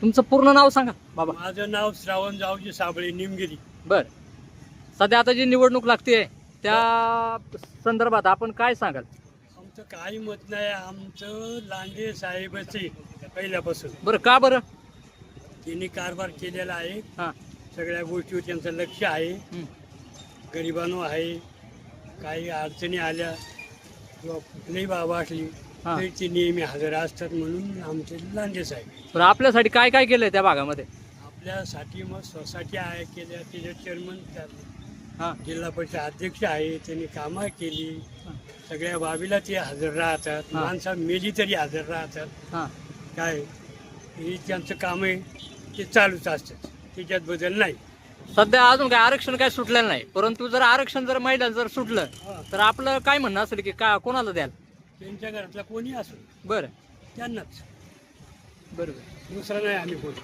तुमचं पूर्ण नाव सांगा. बाबा. माझं नाव श्रावण जावजी साबळे निमगिरी. बर. सध्या आता जी निवडणूक लागते त्या संदर्भात आपण काय सांगाल? आमचं काही मत नाही आमचं लांडे साहेबाचे पहिल्यापासून. बरं का बरं? त्यांनी कारभार केलेला आहे. हां. सगळ्या गोष्टीवर त्यांचं लक्ष आहे. गरिबांनो आहे. काही अडचणी आल्या किंवा कुठलीही बाबा असली हां. तरी ते नेहमी हजर असतात म्हणून आमचे लांडे साहेब. बरं आपल्यासाठी काय काय केलंय त्या भागामध्ये? आपल्यासाठी मग सोसायटी आहे केल्या त्याचे चेअरमन हां. जिल्हा परिषद अध्यक्ष आहे त्यांनी कामं केली. हां. सगळ्या बाबीला ते हजर राहतात. हां. माणसा मेली तरी हजर राहतात. हां. काय? हे त्यांचं काम आहे ते चालूच असतात. त्याच्यात बदल नाही. सध्या अजून काय आरक्षण काय सुटलेलं नाही. परंतु जर आरक्षण जर महिलांचं जर सुटलं. तर आपलं काय म्हणणं असेल की का कोणाला द्याल? त्यांच्या घरातला कोणी असो बरं. त्यांनाच. बरोबर. दुसरा नाही आम्ही कोणी.